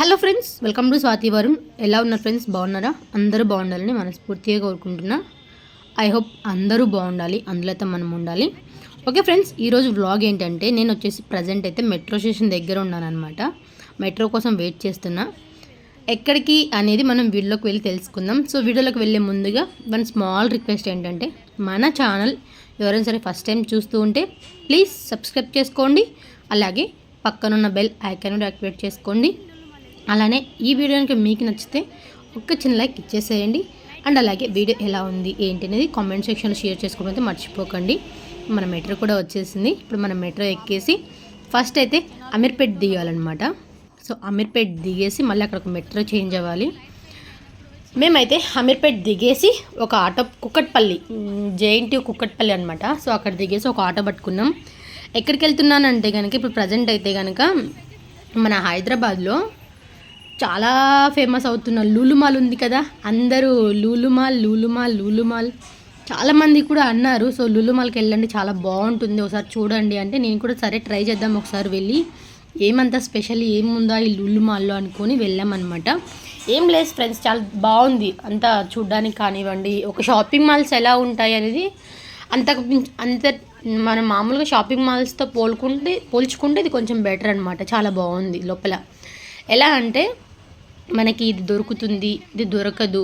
Hello friends welcome to Swathi Varun ఎలా ఉన్నారు friends బాగున్నారా? అందరూ బాగుండాలని మనస్ఫూర్తిగా కోరుకుంటున్నా. ఐ హోప్ అందరూ బాగుండాలి అందులో అయితే మనం ఉండాలి. ఓకే ఫ్రెండ్స్ ఈరోజు వ్లాగ్ ఏంటంటే నేను వచ్చేసి ప్రజెంట్ అయితే మెట్రో స్టేషన్ దగ్గర ఉన్నాను అనమాట మెట్రో కోసం వెయిట్ చేస్తున్నా. ఎక్కడికి అనేది మనం వీడియోలోకి వెళ్ళి తెలుసుకుందాం. సో వీడియోలోకి వెళ్ళే ముందుగా వన్ స్మాల్ రిక్వెస్ట్ ఏంటంటే మన ఛానల్ ఎవరైనా సరే ఫస్ట్ టైం చూస్తూ ఉంటే ప్లీజ్ సబ్స్క్రైబ్ చేసుకోండి. అలాగే పక్కనున్న బెల్ ఐకాన్ యాక్టివేట్ చేసుకోండి. అలానే ఈ వీడియో కనుక మీకు నచ్చితే ఒక్క చిన్న లైక్ ఇచ్చేసేయండి. అండ్ అలాగే వీడియో ఎలా ఉంది ఏంటి అనేది కామెంట్ సెక్షన్లో షేర్ చేసుకోవడం అయితే మర్చిపోకండి. మన మెట్రో కూడా వచ్చేసింది. ఇప్పుడు మనం మెట్రో ఎక్కేసి ఫస్ట్ అయితే అమీర్పేట్ దిగాలన్నమాట. సో అమీర్పేట్ దిగేసి మళ్ళీ అక్కడ ఒక మెట్రో చేంజ్ అవ్వాలి. మేమైతే అమీర్పేట్ దిగేసి ఒక ఆటో కుక్కట్పల్లి జేఎన్టీ కుక్కట్పల్లి అనమాట సో అక్కడ దిగేసి ఒక ఆటో పట్టుకున్నాం. ఎక్కడికి వెళ్తున్నానంటే కనుక ఇప్పుడు ప్రజెంట్ అయితే కనుక మన హైదరాబాద్లో చాలా ఫేమస్ అవుతున్న లూలుమాల్ ఉంది కదా అందరూ లూలుమాల్ లూలుమాల్ లూలుమాల్. చాలామంది కూడా అన్నారు సో లూలుమాల్కి వెళ్ళండి చాలా బాగుంటుంది ఒకసారి చూడండి అంటే నేను కూడా సరే ట్రై చేద్దాం ఒకసారి వెళ్ళి ఏమంత స్పెషల్ ఏముందా ఈ లుల్లుమాల్లో అనుకొని వెళ్ళామన్నమాట. ఏం లేదు ఫ్రెండ్స్ చాలా బాగుంది అంతా చూడ్డానికి కానివ్వండి. ఒక షాపింగ్ మాల్స్ ఎలా ఉంటాయి అనేది అంతకు అంత మనం మామూలుగా షాపింగ్ మాల్స్తో పోల్కుంటే పోల్చుకుంటే ఇది కొంచెం బెటర్ అనమాట చాలా బాగుంది లోపల. ఎలా అంటే మనకి ఇది దొరుకుతుంది ఇది దొరకదు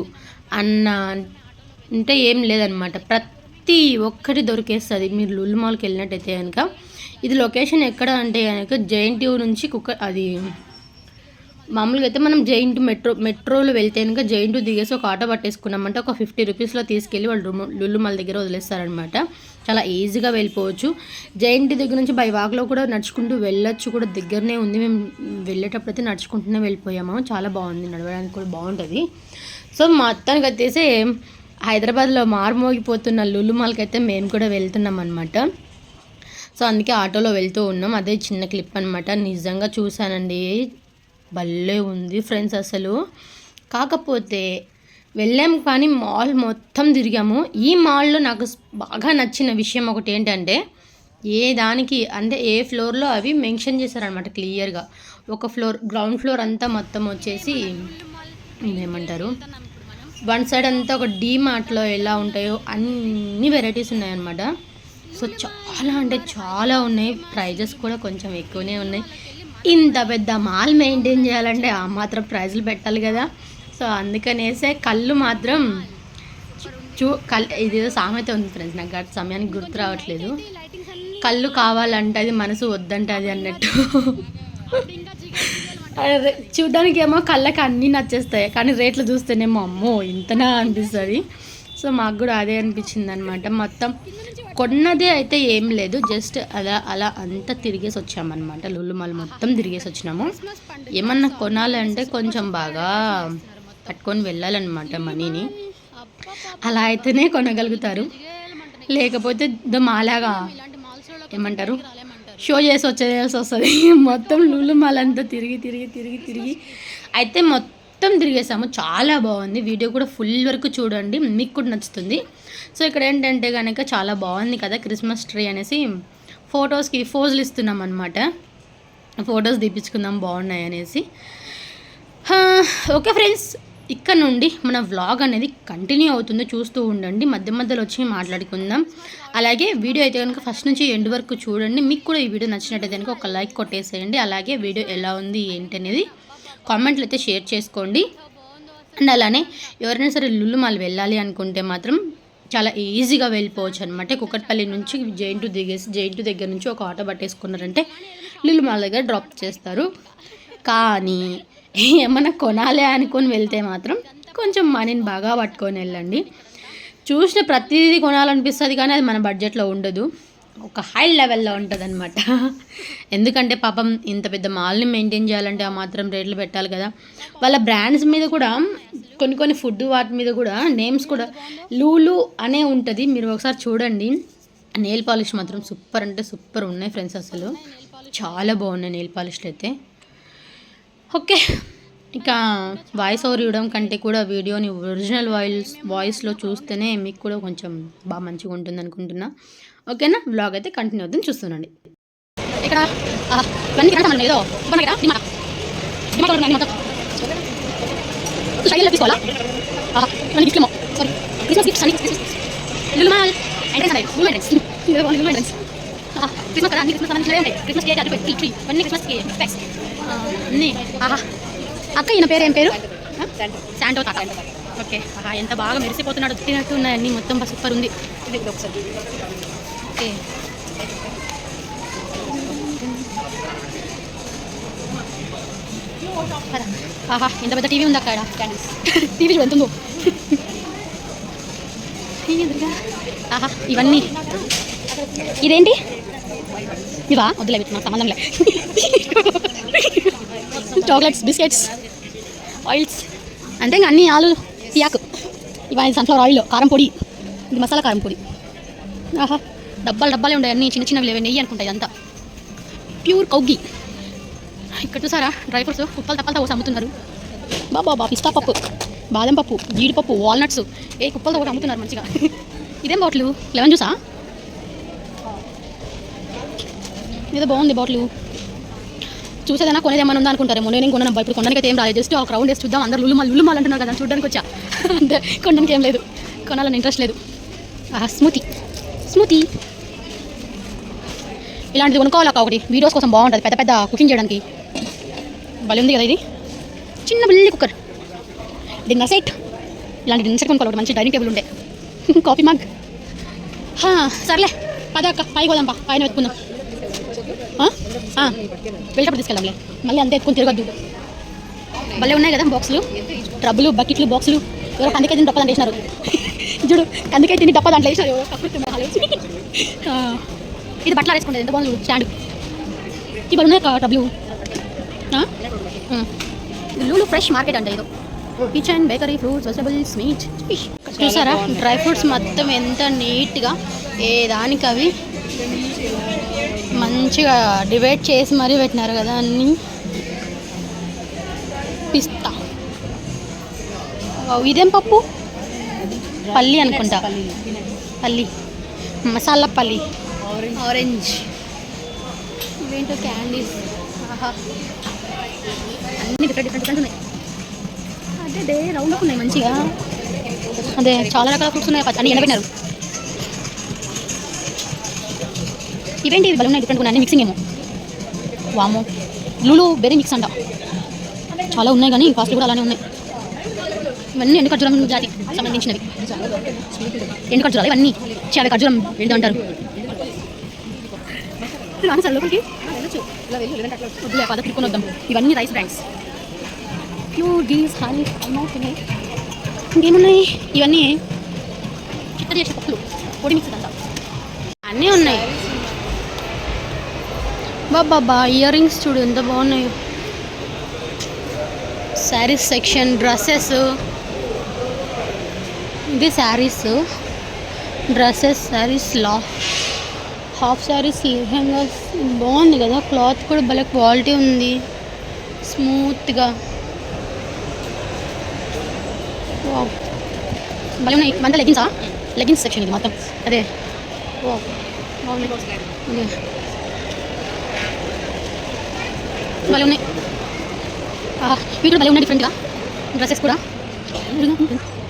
అన్న అంటే ఏం లేదనమాట ప్రతి ఒక్కటి దొరికేస్తుంది. మీరు లుల్లు మాల్కి వెళ్ళినట్టయితే కనుక ఇది లొకేషన్ ఎక్కడ అంటే కనుక జైంట్యూ నుంచి కుక్క అది మామూలుగా అయితే మనం జైంట్ మెట్రో మెట్రోలో వెళ్తే కనుక జైంట్ దిగేసి ఒక ఆటో పట్టేసుకున్నామంటే ఒక ఫిఫ్టీ రూపీస్లో తీసుకెళ్ళి వాళ్ళు రుమ్- లుల్లు మాల్ దగ్గర వదిలేస్తారనమాట చాలా ఈజీగా వెళ్ళిపోవచ్చు. జైంట్ దగ్గర నుంచి బై వాక్లో కూడా నడుచుకుంటూ వెళ్ళొచ్చు. కూడా దగ్గరనే ఉంది. మేము వెళ్ళేటప్పుడు అయితే నడుచుకుంటూనే వెళ్ళిపోయాము. చాలా బాగుంది. నడవడానికి కూడా బాగుంటుంది. సో మొత్తానికి వచ్చేసి హైదరాబాద్లో మారుమోగిపోతున్న లులుమాల్కి అయితే మేము కూడా వెళ్తున్నాం అనమాట సో అందుకే ఆటోలో వెళ్తూ ఉన్నాం. అదే చిన్న క్లిప్ అనమాట నిజంగా చూశానండి. భలే ఉంది ఫ్రెండ్స్ అసలు. కాకపోతే వెళ్ళాం కానీ మాల్ మొత్తం తిరిగాము. ఈ మాల్లో నాకు బాగా నచ్చిన విషయం ఒకటి ఏంటంటే ఏ దానికి అంటే ఏ ఫ్లోర్లో అవి మెన్షన్ చేశారనమాట క్లియర్గా. ఒక ఫ్లోర్ గ్రౌండ్ ఫ్లోర్ అంతా మొత్తం వచ్చేసి ఏమంటారు వన్ సైడ్ అంతా ఒక డీ మార్ట్లో ఎలా ఉంటాయో అన్ని వెరైటీస్ ఉన్నాయన్నమాట. సో చాలా అంటే చాలా ఉన్నాయి. ప్రైజెస్ కూడా కొంచెం ఎక్కువనే ఉన్నాయి. ఇంత పెద్ద మాల్ మెయింటైన్ చేయాలంటే ఆ మాత్రం ప్రైజులు పెట్టాలి కదా. సో అందుకనేసే కళ్ళు మాత్రం చూ కల్ ఇది సామెత ఉంది ఫ్రెండ్స్ నాకు గట్ సమయానికి గుర్తు రావట్లేదు. కళ్ళు కావాలంటే అది మనసు వద్దంటది అన్నట్టు. చూడ్డానికి ఏమో కళ్ళకి అన్నీ నచ్చేస్తాయి కానీ రేట్లు చూస్తేనేమో అమ్మో ఇంతనా అనిపిస్తుంది. సో మాకు కూడా అదే అనిపించింది అనమాట మొత్తం కొన్నదే అయితే ఏం లేదు జస్ట్ అలా అలా అంతా తిరిగేసి వచ్చామన్నమాట లుల్లుమాల్ మొత్తం తిరిగేసి వచ్చినాము. ఏమన్నా కొనాలంటే కొంచెం బాగా పట్టుకొని వెళ్ళాలన్నమాట మనీని. అలా అయితేనే కొనగలుగుతారు. లేకపోతే ద మాలాగా ఏమంటారు? షో చేసి వచ్చేయాల్సి వస్తుంది. మొత్తం లూలు మాల్ అంతా తిరిగి తిరిగి తిరిగి తిరిగి అయితే మొత్తం తిరిగేసాము. చాలా బాగుంది. వీడియో కూడా ఫుల్ వరకు చూడండి. మీకు కూడా నచ్చుతుంది. సో ఇక్కడ ఏంటంటే కనుక చాలా బాగుంది కదా క్రిస్మస్ ట్రీ అనేసి. ఫొటోస్కి ఫోజులు ఇస్తున్నాం అనమాట ఫొటోస్ తీపించుకుందాం బాగున్నాయి అనేసి ఓకే ఫ్రెండ్స్. ఇక్కడ నుండి మన వ్లాగ్ అనేది కంటిన్యూ అవుతుంది. చూస్తూ ఉండండి. మధ్య మధ్యలో వచ్చి మాట్లాడుకుందాం. అలాగే వీడియో అయితే కనుక ఫస్ట్ నుంచి ఎండ్ వరకు చూడండి. మీకు కూడా ఈ వీడియో నచ్చినట్టయితే కనుక ఒక లైక్ కొట్టేసేయండి. అలాగే వీడియో ఎలా ఉంది ఏంటి అనేది కామెంట్లు అయితే షేర్ చేసుకోండి. అండ్ అలానే ఎవరైనా సరే లుల్లు వెళ్ళాలి అనుకుంటే మాత్రం చాలా ఈజీగా వెళ్ళిపోవచ్చు అనమాట కుక్కట్పల్లి నుంచి జైంటు దిగేసి జైంటు దగ్గర నుంచి ఒక ఆటో పట్టేసుకున్నారంటే లుల్లుమాల దగ్గర డ్రాప్ చేస్తారు. కానీ ఏమన్నా కొనాలి అనుకొని వెళ్తే మాత్రం కొంచెం మనీని బాగా పట్టుకొని వెళ్ళండి. చూసిన ప్రతిదీ కొనాలనిపిస్తుంది కానీ అది మన బడ్జెట్లో ఉండదు. ఒక హై లెవెల్లో ఉంటుంది అనమాట ఎందుకంటే పాపం ఇంత పెద్ద మాల్ని మెయింటైన్ చేయాలంటే ఆ మాత్రం రేట్లు పెట్టాలి కదా. వాళ్ళ బ్రాండ్స్ మీద కూడా కొన్ని కొన్ని ఫుడ్ వాటి మీద కూడా నేమ్స్ కూడా లూలు అనే ఉంటుంది. మీరు ఒకసారి చూడండి. నెయిల్ పాలిష్ మాత్రం సూపర్ అంటే సూపర్ ఉన్నాయి ఫ్రెండ్స్ అసలు. చాలా బాగున్నాయి నెయిల్ పాలిష్లు అయితే. ఓకే. ఇక వాయిస్ ఓవర్ ఇవ్వడం కంటే కూడా వీడియోని ఒరిజినల్ వాయిస్ వాయిస్లో చూస్తేనే మీకు కూడా కొంచెం బాగా మంచిగా ఉంటుంది అనుకుంటున్నా. ఓకేనా? బ్లాగ్ అయితే కంటిన్యూ అవుతుంది. చూస్తున్నాండి ఇక్కడ ఏదో కదా డిమార్ట్. తీసుకోవాలా? Sorry Christmas gifts Christmas Lulu Mall entrance అనేది క్రిస్మస్ కదా? క్రిస్మస్ ఆహా. అక్క ఈయన పేరు ఏం పేరు? శాంటో తాత. ఓకే ఆహా ఎంత బాగా మెరిసిపోతున్నాడు తినట్టు ఉన్నాయి అన్ని మొత్తం సూపర్ ఉంది. ఒకసారి ఓకే. ఆహా ఎంత పెద్ద టీవీ ఉంది అక్కడ టీవీ ఎదురుగా. ఆహా ఇవన్నీ. ఇదేంటి? ఇవా? వద్దులే సంబంధం లే. చాక్లెట్స్ బిస్కెట్స్ ఆయిల్స్ అంటే ఇంకా అన్ని ఆలు సియాకు ఇవన్నీ సన్ఫ్లవర్ ఆయిల్ కారం పొడి. ఇది మసాలా కారం పొడి. ఆహా డబ్బాలు డబ్బాలే ఉండే అన్ని చిన్న చిన్నవి లేవే నెయ్యి అనుకుంటాయి అంతా ప్యూర్ కౌగి. ఇక్కడ చూసారా డ్రై ఫ్రూట్స్ కుప్పలు తప్పలతో పోసి అమ్ముతున్నారు. బాబా బా పిస్తా పప్పు బాదం పప్పు జీడిపప్పు వాల్నట్స్ ఏ కుప్పలతో కూడా అమ్ముతున్నారు మంచిగా. ఇదేం బాటిల్? లెమన్ జ్యూసా? ఏదో బాగుంది బాటిల్. చూసేదైనా కొనేదేమన్నా ఉందా అనుకుంటారేమో. నేను కొనను ఇప్పుడు కొనడానికి అయితే ఏం రాలేదు. జస్ట్ ఒక రౌండ్ వేసి చూద్దాం. అందరు లుల్లు లుల్లు అంటున్నారు కదా చూడడానికి వచ్చా? అంతే కొనడానికి ఏం లేదు. కొనాలని ఇంట్రెస్ట్ లేదు. ఆహా స్మృతి ఇలాంటిది కొనుక్కోవాలి అక్క ఒకటి? వీడియోస్ కోసం బాగుంటుంది పెద్ద పెద్ద కుకింగ్ చేయడానికి. భలే ఉంది కదా ఇది. చిన్న బిల్లి కుక్కర్ డిన్నర్ సెట్ ఇలాంటి డిన్నర్ సెట్ కొనుక్కోవాలి మంచి డైనింగ్ టేబుల్ ఉండే. Coffee mug. హా, సర్లే. పద అక్క పైకి పోదాం పా. పైన వెతుకుందాం వెళ్ళేటప్పుడు తీసుకెళ్దాంలే. మళ్ళీ అంతే ఎత్తుకొని తిరగద్దు. భలే ఉన్నాయి కదా బాక్సులు. ట్రబ్బులు బకెట్లు బాక్సులు. ఎవరో కందికాయ తిని డప్ప దాంట్లో వేసినారు చూడు కందికాయ తిని డప్ప దాంట్లో వేసినారు ఎవరో ఆ, ఇది బట్టలు వేసుకుంటుంది ఎంత బాగుంది స్టాండ్. ఈ ఉన్నాయి ట్రబ్బులు ఆ? లూలు ఫ్రెష్ మార్కెట్ అంట ఇది kitchen bakery fruits vegetables meat. చూసారా? డ్రై ఫ్రూట్స్ మొత్తం ఎంత నీట్గా ఏ దానికి అవి మంచిగా డివైడ్ చేసి మరీ పెట్టినారు కదా అన్నీ. పిస్తా. ఇదేం పప్పు? పల్లి అనుకుంటా. పల్లి. మసాలా పల్లి. ఆరెంజ్ ఇవేంటో క్యాండీస్. అన్ని డిఫరెంట్ డిఫరెంట్ ఉన్నాయి. అదే రౌండ్ ఉన్నాయి మంచిగా. అదే చాలా రకాల ఫ్రూట్స్ ఉన్నాయి. అన్ని ఎండబెట్టినారు ఇవేంటి ఇవి ఉన్నాయి డిఫరెంట్ ఉన్నాయి. మిక్సింగ్ ఏమో. వామో లూలు బెరీ మిక్స్ అంట. చాలా ఉన్నాయి కానీ కాస్ట్ కూడా అలానే ఉన్నాయి. ఇవన్నీ ఎండు ఖర్జూరం జాతి సంబంధించినవి. ఎండు ఖర్జూరాలు ఇవన్నీ. చాలా ఖర్జూరం ఏంటో అంటారు. రాను లోపలికి. వద్దులే పద వద్దాం ఇవన్నీ rice brands pure ghees honey ఉన్నాయి. ఇంకేమున్నాయి? ఇవన్నీ. చిత్త చేసే పప్పులు. పొడి మిక్స్ అంతా బాబా ఇయర్ రింగ్స్ చూడు ఎంత బాగున్నాయో. శారీస్ సెక్షన్ డ్రెస్సెస్ ఇది శారీస్ డ్రెస్సెస్ శారీస్ లా హాఫ్ శారీస్ లెహెంగాస్ బాగుంది కదా క్లాత్ కూడా భలే క్వాలిటీ ఉంది. స్మూత్గా భలే ఉన్నాయి. ఇవంతా లెగిన్సా లెగిన్స్ సెక్షన్ ఇది మొత్తం అదే. ఓ బాగున్నాయి భలే ఉన్నాయి. ఆహా, ఇవి కూడా భలే ఉన్నాయి డిఫరెంట్గా డ్రెస్సెస్ కూడా.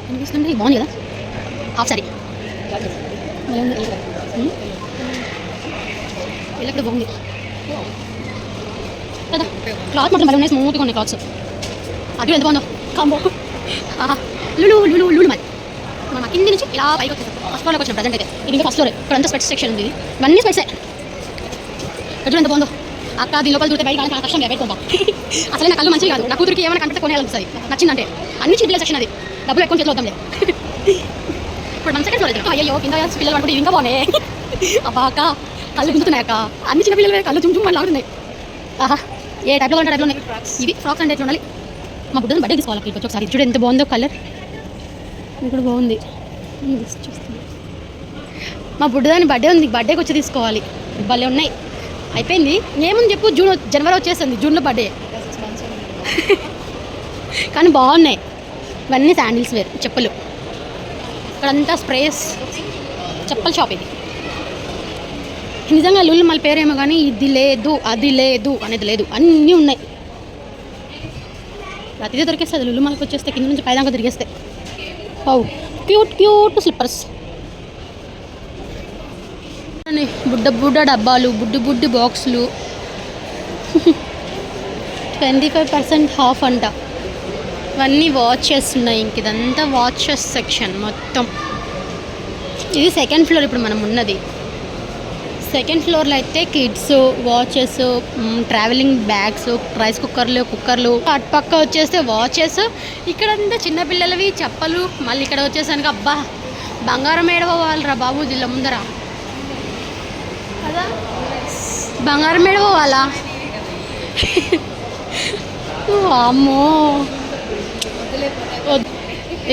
అనిపిస్తుంటే బాగుంది కదా. హాఫ్ సారీ భలే కూడా బాగుంది. కదా క్లాత్ మాత్రం భలే ఉన్నాయి. స్మూత్గా ఉన్నాయి క్లాత్స్ అది ఎంత బాగుందో? కాంబో లులు లులు లులు మరి. మన కింది నుంచి ఇలా పైకి వచ్చేసాం. ఫస్ట్ ఫ్లోర్లోకి వచ్చిన ప్రజెంట్ అయితే. ఇది ఫస్ట్ ఫ్లోర్ ఇక్కడ అంతా స్పెట్స్ సెక్షన్ ఉంది. ఇవన్నీ స్పెట్సే ఎంత బాగుందో అక్క దీని లోపల చూస్తే బయట చాలా కష్టం పెట్టుకుంటాం అసలు నా కళ్ళు మంచిగా కాదు. నా కూతురికి ఏమైనా కనిపిస్తే కొనేయాలనిపిస్తుంది నచ్చిందంటే. అన్ని చిన్న పిల్లల సెక్షన్ అది. డబ్బులు ఎక్కువ చేతిలో వద్దాంలే. ఇప్పుడు మన సెకండ్ ఫ్లోర్ అయ్యో కింద పిల్లలు ఇవి ఇంకా బాగున్నాయి. అబ్బా అక్క కళ్ళు గుంజుతున్నాయి అక్క. అన్ని చిన్న పిల్లలు కళ్ళు చుమ్ చుమ్ లాగుతున్నాయి. ఆహా ఏ టైప్లో ఉంటాయి టైప్లో ఉన్నాయి. ఇవి ఫ్రాక్స్ అంటే ఎట్లా ఉండాలి? మా బుడ్డని బర్త్డే తీసుకోవాలి ఒకసారి. చూడు ఎంత బాగుందో కలర్ ఇక్కడ బాగుంది. మా బుడ్డదాని బర్త్డే ఉంది. బర్త్డేకి వచ్చి తీసుకోవాలి. భలే ఉన్నాయి. అయిపోయింది. ఏముంది చెప్పు జూన్ జనవరి వచ్చేస్తుంది జూన్లో బర్త్డే కానీ బాగున్నాయి. ఇవన్నీ శాండిల్స్ వేర్ చెప్పులు. ఇక్కడంతా స్ప్రేస్ చెప్పుల షాప్ ఇది. నిజంగా లుల్ మళ్ళీ పేరేమో కానీ ఇది లేదు అది లేదు అనేది లేదు. అన్నీ ఉన్నాయి. ప్రతిదీ దొరికేస్తుంది. లుల్లు మనకు వచ్చేస్తే కింద నుంచి పైదాకా దొరికేస్తే ఓ క్యూట్ క్యూట్ స్లిప్పర్స్ బుడ్డ బుడ్డ డబ్బాలు బుడ్డి బుడ్డి బాక్సులు. ట్వంటీ ఫైవ్ పర్సెంట్ హాఫ్ అంట. ఇవన్నీ వాచెస్ ఉన్నాయి ఇంక ఇదంతా వాచెస్ సెక్షన్ మొత్తం. ఇది సెకండ్ ఫ్లోర్ ఇప్పుడు మనం ఉన్నది. సెకండ్ ఫ్లోర్లో అయితే kids watches traveling bags rice కుక్కర్లు కుక్కర్లు. అటు పక్క వచ్చేస్తే వాచెస్. ఇక్కడంతా చిన్నపిల్లలవి చెప్పలు. మళ్ళీ ఇక్కడ వచ్చేసానికి అబ్బా బంగారం ఏడవాలరా బాబు జిల్లా ముందర. కదా? బంగారం ఏడవాలా అమ్మో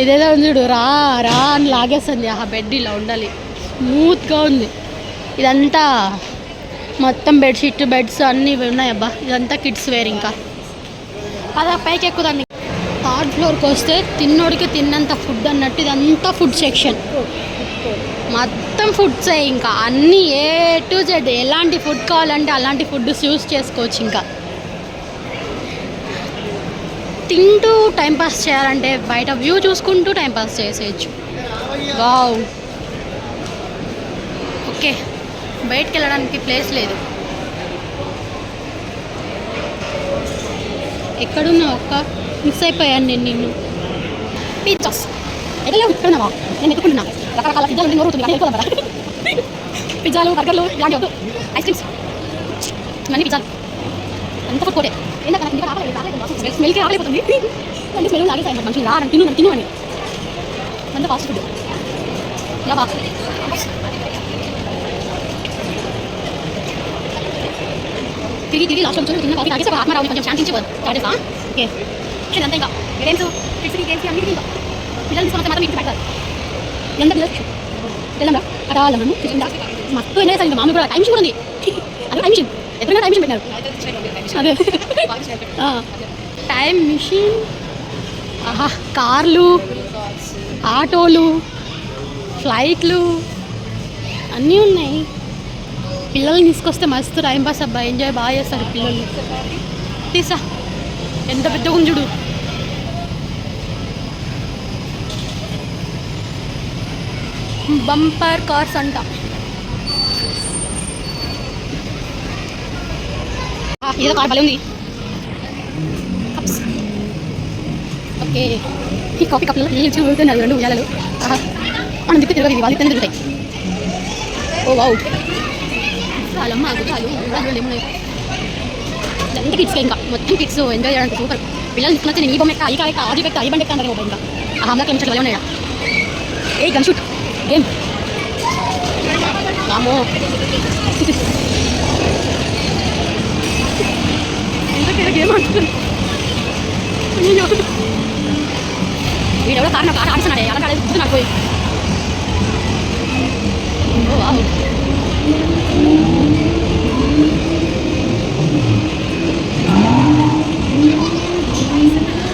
ఇదేదో ఉంది చూడు రా రా అని లాగేస్తుంది. ఆ బెడ్ ఇలా ఉండాలి. స్మూత్గా ఉంది. ఇదంతా మొత్తం బెడ్షీట్ బెడ్స్ అన్నీ ఉన్నాయి అబ్బా. ఇదంతా కిడ్స్ వేర్ ఇంకా. అదా పైకి ఎక్కుదాన్ని థర్డ్ ఫ్లోర్కి వస్తే తిన్నోడికి తిన్నంత ఫుడ్ అన్నట్టు ఇదంతా ఫుడ్ సెక్షన్ మొత్తం ఫుడ్సే ఇంకా. అన్నీ ఏ టు జెడ్ ఎలాంటి ఫుడ్ కావాలంటే అలాంటి ఫుడ్ యూస్ చేసుకోవచ్చు ఇంకా. తింటూ టైంపాస్ చేయాలంటే బయట వ్యూ చూసుకుంటూ టైంపాస్ చేసేయచ్చు. Wow okay. బయటికి వెళ్ళడానికి ప్లేస్ లేదు. ఎక్కడున్నా ఒక్క మిస్ అయిపోయాను నేను నిన్ను. పిజ్జాస్ ఎక్కడ ఇక్కడున్నావా నేను ఎత్తుకుంటున్నా రకరకాల పిజ్జాలు ఉండి నోరుతుంది కానీ వెళ్ళిపోదాం పిజ్జాలు బర్గర్లు ఇలాంటి వద్దు. ఐస్ క్రీమ్స్ ఇవన్నీ పిజ్జాలు. అంత ఫుడ్ కోటే. ఏంటంటే నాకు ఇంకా రావలేదు రావలేదు స్మెల్కి రావలేకపోతుంది అంటే స్మెల్ లాగేసాయి మనుషులు రా తిను నన్ను తిను అని. అంత ఫాస్ట్ ఫుడ్ ఇలా బా తిరిగి తిరిగి లాస్ట్ వచ్చి తిన్న కాఫీ తాగేసి ఒక ఆత్మరావుని కొంచెం శాంతించేవారు తాగేసా ఓకే. ఇదంతా ఇంకా. గేమ్స్ ఫిక్స్డ్ గేమ్స్ అన్నిటికీ ఇంకా. పిల్లలు తీసుకున్న మాత్రం ఇంటికి పెట్టాలి ఎంత పిల్లలు తెలంగా అక్కడ వాళ్ళము మస్తు ఎంజాయ్ చేశారు మామూలు కూడా. టైం కూడా ఉంది. అదే టైం మిషన్ ఎప్పుడైనా టైం మిషన్ పెట్టారు అదే. Time machine. ఆహా కార్లు ఆటోలు ఫ్లైట్లు అన్నీ ఉన్నాయి. పిల్లల్ని తీసుకొస్తే మస్తు టైం పాస్ అబ్బా. ఎంజాయ్ బాగా చేస్తారు పిల్లలు. తీసా. ఎంత పెద్దగా ఉంది బంపర్ కార్స్ అంట. ఏదో కార్ భలే ఉంది. ఓకే. ఈ కాఫీ కప్లలో ఏం చూడుతున్నారు రెండు ఉయ్యాలలు. మనం దిక్కు తిరగదు వాళ్ళు తిరిగి తిరుగుతాయి. Oh wow. చాలమ్మ గుర్రాలు గుర్రాలు ఏమున్నాయి ఇదంతా కిడ్స్ ఇంకా? మొత్తం కిడ్స్ ఎంజాయ్ చేయడానికి సూపర్ పిల్లలు తీసుకున్న నేను ఈ బొమ్మ ఎక్క ఈ కాయ ఆది ఎక్క ఈ బండి ఎక్క అంటారు ఇంకా. ఆ హమ్లా కిలోమీటర్ ఉన్నాయి? ఏ గన్ షూట్. 게임 나무 이렇게 이렇게 만든 아니요 이래 우리 가는 거 알아서 나래 알아서 나래 무슨 알고 오 와우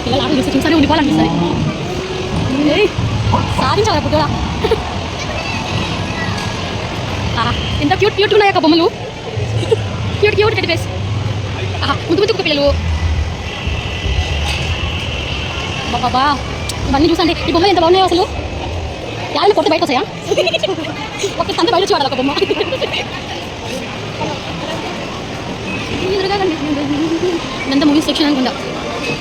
이거 나도 요새 좀 사려고 니가 하는 있어 에이 사진 찍어라 보더라 ఎంత క్యూట్ క్యూట్ ఉన్నాయి అక్క బొమ్మలు? క్యూట్ క్యూట్ టెడ్ బేస్ ఆహా ముద్దు ముద్దు పిల్లలు. బాబా ఇవన్నీ చూసండి. ఈ బొమ్మలు ఎంత బాగున్నాయో అసలు? యాభై కొట్టి బయట వస్తాయా? ఒక తండ్రి బయట వచ్చి ఒక బొమ్మ. ఎంత ఇదంతా మూవీ సెక్షన్ అనుకుంటా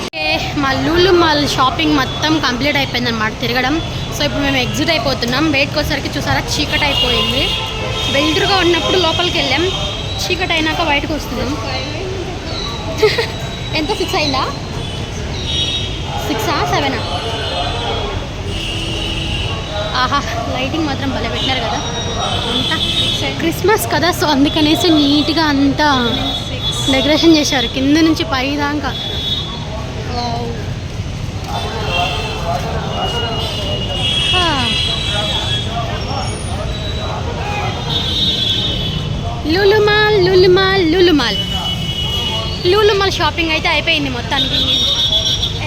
ఓకే, మా లూలు మాల్ షాపింగ్ మొత్తం కంప్లీట్ అయిపోయింది అనమాట తిరగడం. సో ఇప్పుడు మేము ఎగ్జిట్ అయిపోతున్నాం. బయటకు వచ్చేసరికి చూసారా చీకటి అయిపోయింది వెలుతురుగా ఉన్నప్పుడు లోపలికి వెళ్ళాం. చీకటి అయినాక బయటకు వస్తున్నాం. ఎంత? సిక్స్ అయిందా? సిక్సా? సెవెనా? ఆహా లైటింగ్ మాత్రం భలే పెట్టినారు కదా. అంతా క్రిస్మస్ కదా సో అందుకనేసి నీట్గా అంతా డెకరేషన్ చేశారు. కింద నుంచి పై దాకా. వావ్. లులుమాల్ లులుమాల్ లులుమాల్. లులుమాల్ షాపింగ్ అయితే అయిపోయింది మొత్తానికి.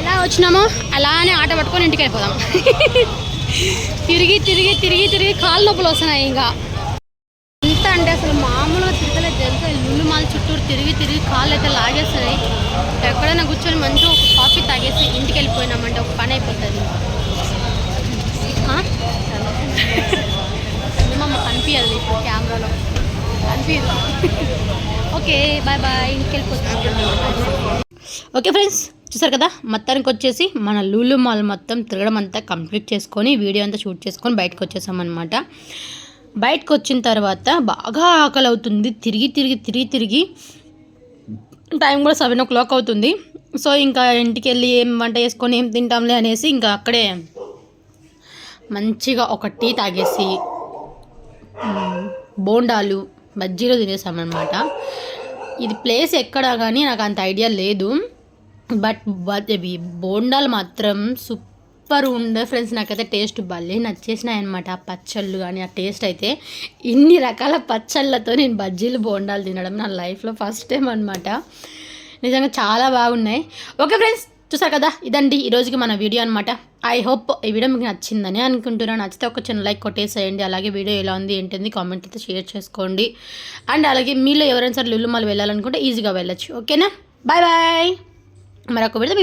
ఎలా వచ్చినామో అలానే ఆట పట్టుకొని ఇంటికి వెళ్ళిపోదాం తిరిగి తిరిగి తిరిగి తిరిగి కాళ్ళు నొప్పులు వస్తున్నాయి ఇంకా. ఎంత అంటే అసలు మామూలుగా తిరగలేదు తెలుసా? లుల్లు చుట్టూరు తిరిగి తిరిగి కాళ్ళు అయితే లాగేస్తున్నాయి. ఎక్కడైనా కూర్చొని మంచిగా ఒక కాఫీ తాగేసి ఇంటికి వెళ్ళిపోయినామంటే ఒక పని అయిపోతుంది. మా కనిపించదు ఇప్పుడు కెమెరాలో. ఓకే బాయ్ బాయ్ ఇంటికి ఓకే ఫ్రెండ్స్ చూసారు కదా? మొత్తానికి వచ్చేసి మన లూలు మాల్ మొత్తం తిరగడం అంతా కంప్లీట్ చేసుకొని వీడియో అంతా షూట్ చేసుకొని బయటకు వచ్చేసామన్నమాట బయటకు వచ్చిన తర్వాత బాగా ఆకలి అవుతుంది. తిరిగి తిరిగి తిరిగి తిరిగి టైం కూడా సెవెన్ ఓ క్లాక్ అవుతుంది. సో ఇంకా ఇంటికి వెళ్ళి ఏం వంట చేసుకొని ఏం తింటాంలే అనేసి ఇంకా అక్కడే మంచిగా ఒక టీ తాగేసి బోండాలు బజ్జీలు తినేసామన్నమాట. ఇది ప్లేస్ ఎక్కడ కానీ నాకు అంత ఐడియా లేదు. బట్ బట్ ఇవి బోండాలు మాత్రం సూపర్ ఉండే ఫ్రెండ్స్. నాకైతే టేస్ట్ భలే నచ్చేసినాయి అనమాట ఆ పచ్చళ్ళు కానీ ఆ టేస్ట్ అయితే. ఇన్ని రకాల పచ్చళ్ళతో నేను బజ్జీలు బోండాలు తినడం నా లైఫ్లో ఫస్ట్ టైం అనమాట నిజంగా చాలా బాగున్నాయి. ఓకే ఫ్రెండ్స్ చూసారు కదా? ఇదండి ఈ రోజుకి మన వీడియో అనమాట ఐ హోప్ ఈ వీడియో మీకు నచ్చిందని అనుకుంటున్నాను. నచ్చితే ఒక చిన్న లైక్ కొట్టేసేయండి. అలాగే వీడియో ఎలా ఉంది ఏంటింది కామెంట్ అయితే షేర్ చేసుకోండి. అండ్ అలాగే మీలో ఎవరైనా సరే లుల్లు మళ్ళీ వెళ్ళాలనుకుంటే ఈజీగా వెళ్ళొచ్చు. ఓకేనా బాయ్ బాయ్ మరొక వీడియో